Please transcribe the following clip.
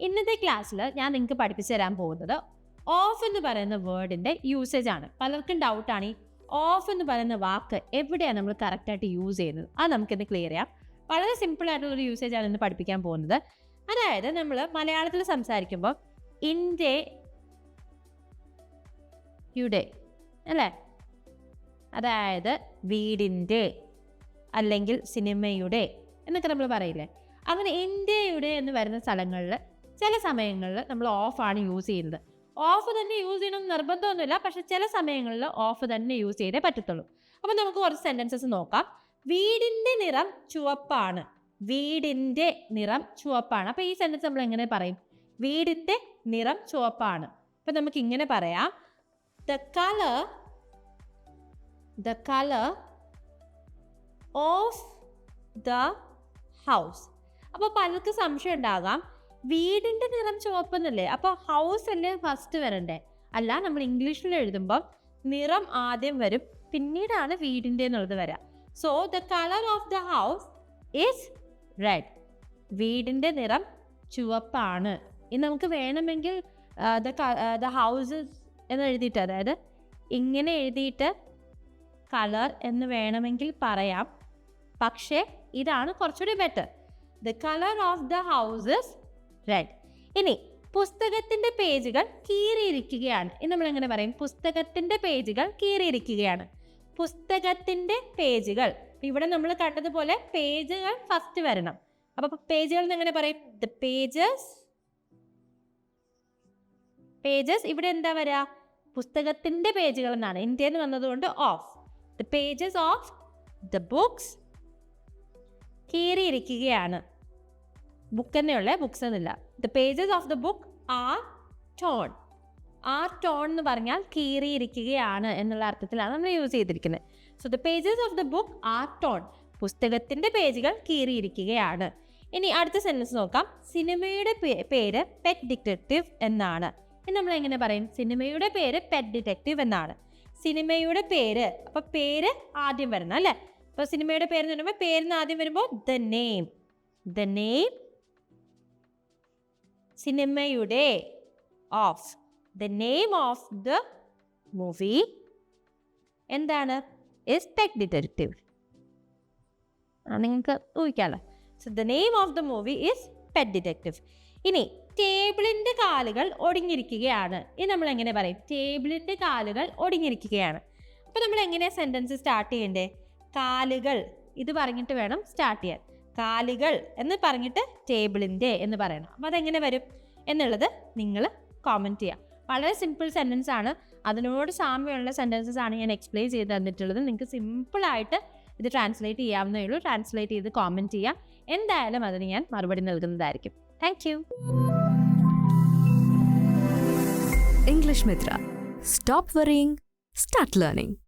ഇന്നത്തെ ക്ലാസ്സിൽ ഞാൻ നിങ്ങൾക്ക് പഠിപ്പിച്ചു തരാൻ പോകുന്നത് ഓഫ് എന്ന് പറയുന്ന വേർഡിന്റെ യൂസേജ് ആണ്. പലർക്കും ഡൗട്ടാണ് ഈ ഓഫ് എന്ന് പറയുന്ന വാക്ക് എവിടെയാണ് നമ്മൾ കറക്റ്റായിട്ട് യൂസ് ചെയ്യുന്നത്? അത് നമുക്കിന്ന് ക്ലിയർ ചെയ്യാം. വളരെ സിമ്പിൾ ആയിട്ടുള്ള ഒരു യൂസേജ് ആണ് ഇന്ന് പഠിപ്പിക്കാൻ പോകുന്നത്. അതായത് നമ്മൾ മലയാളത്തിൽ സംസാരിക്കുമ്പോൾ ഇന്റെ യുടെ അല്ലേ? അതായത് വീടിന്റെ അല്ലെങ്കിൽ സിനിമയുടെ എന്നൊക്കെ നമ്മൾ പറയില്ലേ? അങ്ങനെ ഇന്ത്യയുടെ എന്ന് വരുന്ന സ്ഥലങ്ങളിൽ ചില സമയങ്ങളിൽ നമ്മൾ ഓഫാണ് യൂസ് ചെയ്യുന്നത്. ഓഫ് തന്നെ യൂസ് ചെയ്യണം നിർബന്ധമൊന്നുമില്ല. പക്ഷെ ചില സമയങ്ങളിൽ ഓഫ് തന്നെ യൂസ് ചെയ്തേ പറ്റത്തുള്ളൂ. അപ്പം നമുക്ക് കുറച്ച് സെന്റൻസസ് നോക്കാം. വീടിന്റെ നിറം ചുവപ്പാണ്. വീടിന്റെ നിറം ചുവപ്പാണ്. അപ്പോൾ ഈ സെന്റൻസ് നമ്മൾ എങ്ങനെ പറയും? വീടിന്റെ നിറം ചുവപ്പാണ്. അപ്പം നമുക്ക് ഇങ്ങനെ പറയാം. The colour the colour of the house അപ്പോൾ പലർക്ക് സംശയം ഉണ്ടാകാം. വീടിന്റെ നിറം ചുവപ്പെന്നല്ലേ? അപ്പോൾ ഹൗസ് അല്ലേ ഫസ്റ്റ് വരണ്ടേ? അല്ല നമ്മൾ ഇംഗ്ലീഷിൽ എഴുതുമ്പോൾ നിറം ആദ്യം വരും പിന്നീടാണ് വീടിന്റെ എന്നുള്ളത് വരിക so the colour of the house is red വീടിന്റെ നിറം ചുവപ്പാണ്. ഇനി നമുക്ക് വേണമെങ്കിൽ ദ ദ ഹൗസ് എന്ന് എഴുതിയിട്ട് അതായത് ഇങ്ങനെ എഴുതിയിട്ട് കളർ എന്ന് വേണമെങ്കിൽ പറയാം. പക്ഷേ ഇതാണ് കുറച്ചുകൂടി better the colour of the houses red ഇനി പുസ്തകത്തിന്റെ പേജുകൾ കീറിയിരിക്കുകയാണ്. ഇനി നമ്മൾ എങ്ങനെ പറയും? പുസ്തകത്തിന്റെ പേജുകൾ കീറിയിരിക്കുകയാണ്. പുസ്തകത്തിന്റെ പേജുകൾ. ഇവിടെ നമ്മൾ കണ്ടതുപോലെ പേജുകൾ ഫസ്റ്റ് വരണം. അപ്പൊ പേജുകൾ എങ്ങനെ പറയും? ദ പേജസ് പേജസ് ഇവിടെ എന്താ വരാ? പുസ്തകത്തിന്റെ പേജുകൾ എന്നാണ്. ഇന്ത്യയിൽ വന്നതുകൊണ്ട് of the pages of the books കീറിയിരിക്കുകയാണ്. Book തന്നെയുള്ള ബുക്സ് എന്നില്ല. The pages of the book are torn are torn എന്ന് പറഞ്ഞാൽ കീറിയിരിക്കുകയാണ് എന്നുള്ള അർത്ഥത്തിലാണ് നമ്മൾ യൂസ് ചെയ്തിരിക്കുന്നത് so the pages of the book are torn പുസ്തകത്തിന്റെ പേജുകൾ കീറിയിരിക്കുകയാണ്. ഇനി അടുത്ത സെന്റൻസ് നോക്കാം. സിനിമയുടെ പേര് പെറ്റ് ഡിറ്റക്റ്റീവ് എന്നാണ്. ഇനി നമ്മൾ എങ്ങനെ പറയും? സിനിമയുടെ പേര് പെറ്റ് ഡിറ്റക്റ്റീവ് എന്നാണ്. സിനിമയുടെ പേര് അപ്പോൾ പേര് ആദ്യം വരണം അല്ലേ? അപ്പോൾ സിനിമയുടെ പേര് എന്ന് പറയുമ്പോൾ പേരിന് ആദ്യം വരുമ്പോൾ ദ നെയിം ദ നെയിം സിനിമയുടെ of the name of the movie. എന്താണ്? ഇസ് ടെക് ഡിറ്റക്റ്റീവ് നിങ്ങൾക്ക് ഊഹിക്കാമല്ലോ so the name of the movie is pet detective ഇനി ടേബിളിന്റെ കാലുകൾ ഒടിഞ്ഞിരിക്കുകയാണ്. ഇനി നമ്മൾ എങ്ങനെ പറയും? ടേബിളിന്റെ കാലുകൾ ഒടിഞ്ഞിരിക്കുകയാണ്. അപ്പോൾ നമ്മൾ എങ്ങനെയാണ് സെന്റൻസ് സ്റ്റാർട്ട് ചെയ്യണ്ടേ? കാലുകൾ. ഇത് പറഞ്ഞിട്ട് വേണം സ്റ്റാർട്ട് ചെയ്യാൻ. കാലുകൾ എന്ന് പറഞ്ഞിട്ട് ടേബിളിന്റെ എന്ന് പറയണം. അപ്പോൾ അതെങ്ങനെ വരും? എന്നുള്ളത് നിങ്ങൾ കോമന്റ് ചെയ്യാം. വളരെ സിമ്പിൾ സെന്റൻസ് ആണ്. അതിനോട് സാമ്യമുള്ള സെന്റൻസസ് ആണ് ഞാൻ എക്സ്പ്ലെയിൻ ചെയ്ത് തന്നിട്ടുള്ളത്. നിങ്ങൾക്ക് സിമ്പിളായിട്ട് ഇത് ട്രാൻസ്ലേറ്റ് ചെയ്യാവുന്നേ ഉള്ളൂ. ട്രാൻസ്ലേറ്റ് ചെയ്ത് കോമന്റ് ചെയ്യാം. എന്തായാലും അതിന് ഞാൻ മറുപടി നൽകുന്നതായിരിക്കും. Thank you English Mitra stop worrying start learning.